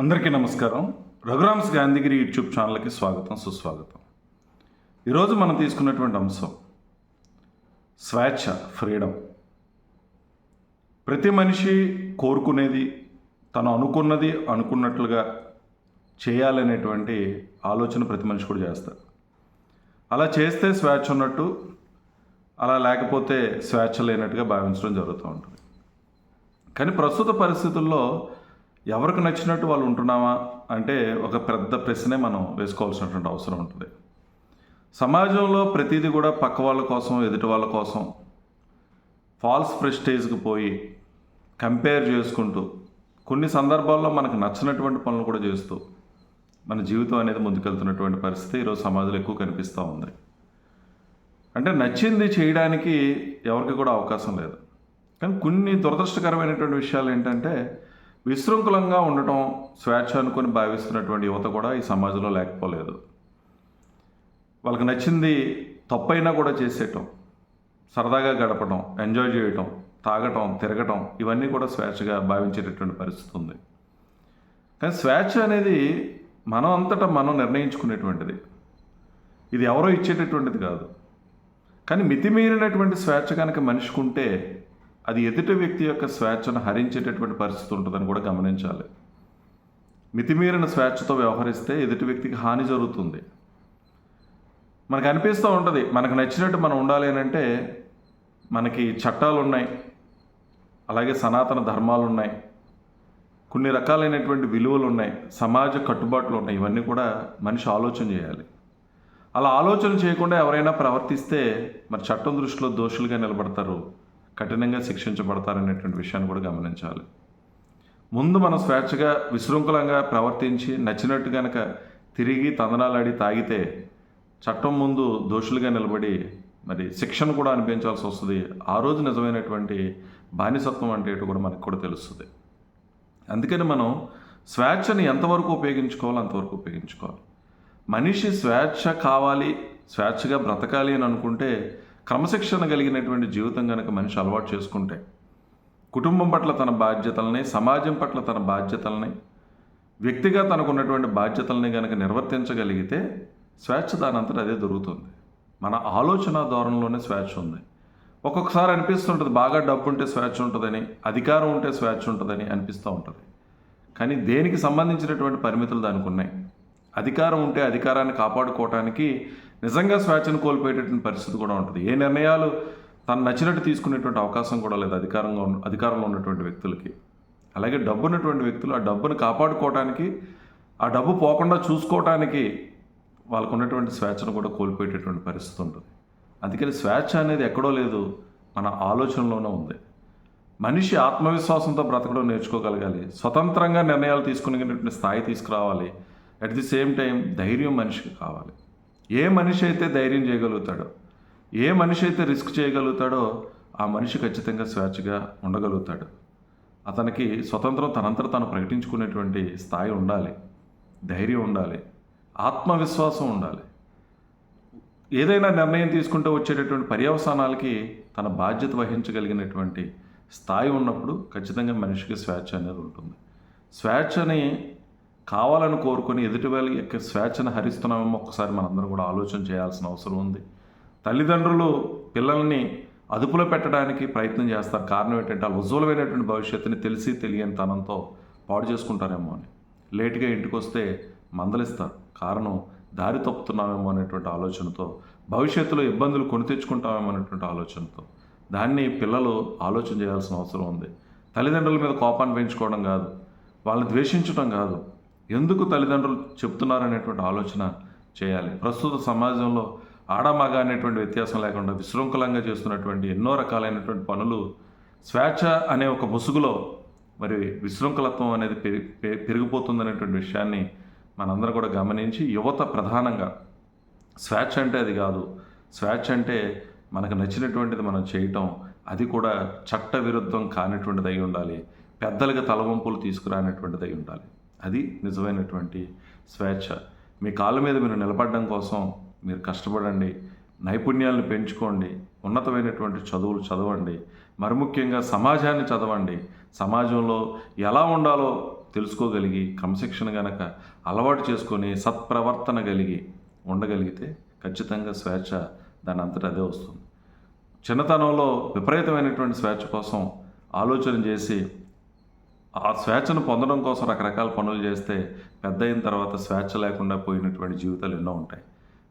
అందరికీ నమస్కారం. రఘురామ్స్ గాంధీగిరి యూట్యూబ్ ఛానల్కి స్వాగతం సుస్వాగతం. ఈరోజు మనం తీసుకున్నటువంటి అంశం స్వేచ్ఛ ఫ్రీడమ్. ప్రతి మనిషి కోరుకునేది తను అనుకున్నది అనుకున్నట్లుగా చేయాలనేటువంటి ఆలోచన ప్రతి మనిషి కూడా చేస్తారు. అలా చేస్తే స్వేచ్ఛ ఉన్నట్టు అలా లేకపోతే స్వేచ్ఛ లేనట్టుగా భావించడం జరుగుతూ ఉంటుంది. కానీ ప్రస్తుత పరిస్థితుల్లో ఎవరికి నచ్చినట్టు వాళ్ళు ఉంటున్నామా అంటే ఒక పెద్ద ప్రశ్నే మనం వేసుకోవాల్సినటువంటి అవసరం ఉంటుంది. సమాజంలో ప్రతిదీ కూడా పక్క వాళ్ళ కోసం ఎదుటి వాళ్ళ కోసం ఫాల్స్ ప్రెస్టేజ్కి పోయి కంపేర్ చేసుకుంటూ కొన్ని సందర్భాల్లో మనకు నచ్చినటువంటి పనులు కూడా చేస్తూ మన జీవితం అనేది ముందుకెళ్తున్నటువంటి పరిస్థితి ఈరోజు సమాజంలో ఎక్కువ కనిపిస్తూ ఉంది. అంటే నచ్చింది చేయడానికి ఎవరికి కూడా అవకాశం లేదు. కానీ కొన్ని దురదృష్టకరమైనటువంటి విషయాలు ఏంటంటే విశృంఖలంగా ఉండటం స్వేచ్ఛ అనుకొని భావిస్తున్నటువంటి యువత కూడా ఈ సమాజంలో లేకపోలేదు. వాళ్ళకి నచ్చింది తప్పైనా కూడా చేసేయటం సరదాగా గడపడం ఎంజాయ్ చేయటం తాగటం తిరగటం ఇవన్నీ కూడా స్వేచ్ఛగా భావించేటటువంటి పరిస్థితి ఉంది. కానీ స్వేచ్ఛ అనేది మనం అంతటా మనం నిర్ణయించుకునేటువంటిది. ఇది ఎవరో ఇచ్చేటటువంటిది కాదు. కానీ మితిమీరినటువంటి స్వేచ్ఛ కనుక మనిషికి ఉంటే అది ఎదుటి వ్యక్తి యొక్క స్వేచ్ఛను హరించేటటువంటి పరిస్థితి ఉంటుందని కూడా గమనించాలి. మితిమీరిన స్వేచ్ఛతో వ్యవహరిస్తే ఎదుటి వ్యక్తికి హాని జరుగుతుంది. మనకు అనిపిస్తూ ఉంటుంది మనకు నచ్చినట్టు మనం ఉండాలి అని అంటే మనకి చట్టాలు ఉన్నాయి అలాగే సనాతన ధర్మాలు ఉన్నాయి కొన్ని రకాలైనటువంటి విలువలు ఉన్నాయి సమాజ కట్టుబాట్లు ఉన్నాయి ఇవన్నీ కూడా మనిషి ఆలోచన చేయాలి. అలా ఆలోచన చేయకుండా ఎవరైనా ప్రవర్తిస్తే మరి చట్టం దృష్టిలో దోషులుగా నిలబడతారు. కఠినంగా శిక్షించబడతారనేటువంటి విషయాన్ని కూడా గమనించాలి. ముందు మనం స్వేచ్ఛగా విశృంఖలంగా ప్రవర్తించి నచ్చినట్టు కనుక తిరిగి తందనాలాడి తాగితే చట్టం ముందు దోషులుగా నిలబడి మరి శిక్షను కూడా అనిపించాల్సి వస్తుంది. ఆ రోజు నిజమైనటువంటి బానిసత్వం అంటే ఏంటో కూడా మనకు కూడా తెలుస్తుంది. అందుకని మనం స్వేచ్ఛని ఎంతవరకు ఉపయోగించుకోవాలో అంతవరకు ఉపయోగించుకోవాలి. మనిషి స్వేచ్ఛ కావాలి స్వేచ్ఛగా బ్రతకాలి అని అనుకుంటే క్రమశిక్షణ కలిగినటువంటి జీవితం కనుక మనిషి అలవాటు చేసుకుంటే కుటుంబం పట్ల తన బాధ్యతలని సమాజం పట్ల తన బాధ్యతలని వ్యక్తిగా తనకున్నటువంటి బాధ్యతల్ని కనుక నిర్వర్తించగలిగితే స్వేచ్ఛ దానంతట అదే దొరుకుతుంది. మన ఆలోచన ధోరణిలోనే స్వేచ్ఛ ఉంది. ఒక్కొక్కసారి అనిపిస్తుంటుంది బాగా డబ్బు ఉంటే స్వేచ్ఛ ఉంటుందని అధికారం ఉంటే స్వేచ్ఛ ఉంటుందని అనిపిస్తూ ఉంటుంది. కానీ దేనికి సంబంధించినటువంటి పరిమితులు దానికి ఉన్నాయి? అధికారం ఉంటే అధికారాన్ని కాపాడుకోవటానికి నిజంగా స్వేచ్ఛను కోల్పోయేటటువంటి పరిస్థితి కూడా ఉంటుంది. ఏ నిర్ణయాలు తను నచ్చినట్టు తీసుకునేటువంటి అవకాశం కూడా లేదు అధికారంగా అధికారంలో ఉన్నటువంటి వ్యక్తులకి. అలాగే డబ్బు ఉన్నటువంటి వ్యక్తులు ఆ డబ్బును కాపాడుకోవడానికి ఆ డబ్బు పోకుండా చూసుకోవటానికి వాళ్ళకు ఉన్నటువంటి స్వేచ్ఛను కూడా కోల్పోయేటటువంటి పరిస్థితి ఉంటుంది. అందుకని స్వేచ్ఛ అనేది ఎక్కడో లేదు మన ఆలోచనలోనే ఉంది. మనిషి ఆత్మవిశ్వాసంతో బ్రతకడం నేర్చుకోగలగాలి. స్వతంత్రంగా నిర్ణయాలు తీసుకునేటువంటి స్థాయి తీసుకురావాలి. అట్ ది సేమ్ టైం ధైర్యం మనిషికి కావాలి. ఏ మనిషి అయితే ధైర్యం చేయగలుగుతాడో ఏ మనిషి అయితే రిస్క్ చేయగలుగుతాడో ఆ మనిషి ఖచ్చితంగా స్వేచ్ఛగా ఉండగలుగుతాడు. అతనికి స్వతంత్రం తనంతట తాను ప్రకటించుకునేటువంటి స్థాయి ఉండాలి. ధైర్యం ఉండాలి. ఆత్మవిశ్వాసం ఉండాలి. ఏదైనా నిర్ణయం తీసుకుంటూ వచ్చేటటువంటి పర్యవసానాలకి తన బాధ్యత వహించగలిగినటువంటి స్థాయి ఉన్నప్పుడు ఖచ్చితంగా మనిషికి స్వేచ్ఛ అనేది ఉంటుంది. స్వేచ్ఛని కావాలని కోరుకొని ఎదుటి వాళ్ళ యొక్క స్వేచ్ఛను హరిస్తున్నామేమో ఒకసారి మనందరం కూడా ఆలోచన చేయాల్సిన అవసరం ఉంది. తల్లిదండ్రులు పిల్లల్ని అదుపులో పెట్టడానికి ప్రయత్నం చేస్తారు. కారణం ఏంటంటే వాళ్ళు ఉజ్వలమైనటువంటి భవిష్యత్తుని తెలిసి తెలియని తనంతో పాడు చేసుకుంటారేమో అని. లేటుగా ఇంటికి వస్తే మందలిస్తారు. కారణం దారి తప్పుతున్నామేమో అనేటువంటి ఆలోచనతో భవిష్యత్తులో ఇబ్బందులు కొని తెచ్చుకుంటామేమో అనేటువంటి ఆలోచనతో దాన్ని పిల్లలు ఆలోచన చేయాల్సిన అవసరం ఉంది. తల్లిదండ్రుల మీద కోపాన్ని పెంచుకోవడం కాదు వాళ్ళని ద్వేషించడం కాదు ఎందుకు తల్లిదండ్రులు చెప్తున్నారనేటువంటి ఆలోచన చేయాలి. ప్రస్తుత సమాజంలో ఆడమగ అనేటువంటి వ్యత్యాసం లేకుండా విశృంఖలంగా చేస్తున్నటువంటి ఎన్నో రకాలైనటువంటి పనులు స్వేచ్ఛ అనే ఒక ముసుగులో మరి విశృంఖలత్వం అనేది పెరి పె- పెరిగిపోతుందనేటువంటి విషయాన్ని మనందరం కూడా గమనించి యువత ప్రధానంగా స్వేచ్ఛ అంటే అది కాదు. స్వేచ్ఛ అంటే మనకు నచ్చినటువంటిది మనం చేయటం అది కూడా చట్ట విరుద్ధం కానిటువంటిది అయి ఉండాలి. పెద్దలకు తలవంపులు తీసుకురానటువంటిది అయి ఉండాలి. అది నిజమైనటువంటి స్వేచ్ఛ. మీ కాళ్ళ మీద మీరు నిలబడడం కోసం మీరు కష్టపడండి. నైపుణ్యాలను పెంచుకోండి. ఉన్నతమైనటువంటి చదువులు చదవండి. మరి ముఖ్యంగా సమాజాన్ని చదవండి. సమాజంలో ఎలా ఉండాలో తెలుసుకోగలిగి క్రమశిక్షణ గనక అలవాటు చేసుకొని సత్ప్రవర్తన కలిగి ఉండగలిగితే ఖచ్చితంగా స్వేచ్ఛ దాని అంతటా అదే వస్తుంది. చిన్నతనంలో విపరీతమైనటువంటి స్వేచ్ఛ కోసం ఆలోచన చేసి ఆ స్వేచ్ఛను పొందడం కోసం రకరకాల పనులు చేస్తే పెద్ద అయిన తర్వాత స్వేచ్ఛ లేకుండా పోయినటువంటి జీవితాలు ఎన్నో ఉంటాయి.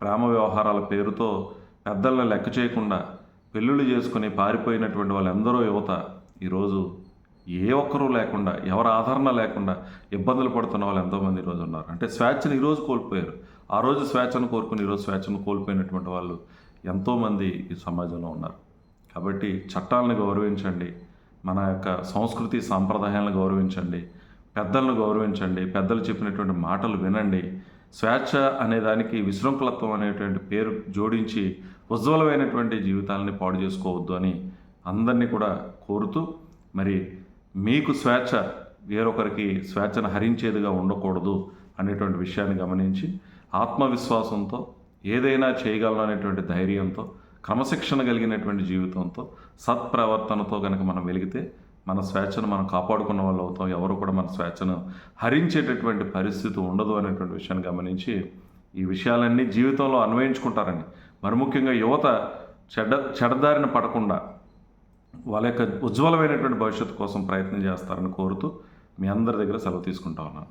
ప్రేమ వ్యవహారాల పేరుతో పెద్దలను లెక్క చేయకుండా పెళ్ళిళ్ళు చేసుకుని పారిపోయినటువంటి వాళ్ళందరూ యువత ఈరోజు ఏ ఒక్కరూ లేకుండా ఎవరి ఆదరణ లేకుండా ఇబ్బందులు పడుతున్న వాళ్ళు ఎంతోమంది ఈరోజు ఉన్నారు. అంటే స్వేచ్ఛను ఈరోజు కోల్పోయారు. ఆ రోజు స్వేచ్ఛను కోరుకుని ఈరోజు స్వేచ్ఛను కోల్పోయినటువంటి వాళ్ళు ఎంతోమంది ఈ సమాజంలో ఉన్నారు. కాబట్టి చట్టాలను గౌరవించండి. మన యొక్క సంస్కృతి సాంప్రదాయాలను గౌరవించండి పెద్దలను గౌరవించండి పెద్దలు చెప్పినటువంటి మాటలు వినండి. స్వేచ్ఛ అనే దానికి విశృంఖలత్వం అనేటువంటి పేరు జోడించి ఉజ్వలమైనటువంటి జీవితాలని పాడు చేసుకోవద్దు అని అందరినీ కూడా కోరుతూ మరి మీకు స్వేచ్ఛ వేరొకరికి స్వేచ్ఛను హరించేదిగా ఉండకూడదు అనేటువంటి విషయాన్ని గమనించి ఆత్మవిశ్వాసంతో ఏదైనా చేయగలను అనేటువంటి ధైర్యంతో క్రమశిక్షణ కలిగినటువంటి జీవితంతో సత్ప్రవర్తనతో కనుక మనం వెలిగితే మన స్వేచ్ఛను మనం కాపాడుకున్న వాళ్ళు అవుతాం. ఎవరు కూడా మన స్వేచ్ఛను హరించేటటువంటి పరిస్థితి ఉండదు అనేటువంటి విషయాన్ని గమనించి ఈ విషయాలన్నీ జీవితంలో అన్వయించుకుంటారని. మరి ముఖ్యంగా యువత చెడ్డ చెడదారిన పడకుండా వాళ్ళ యొక్క ఉజ్వలమైనటువంటి భవిష్యత్తు కోసం ప్రయత్నం చేస్తారని కోరుతూ మీ అందరి దగ్గర సెలవు తీసుకుంటా ఉన్నాను.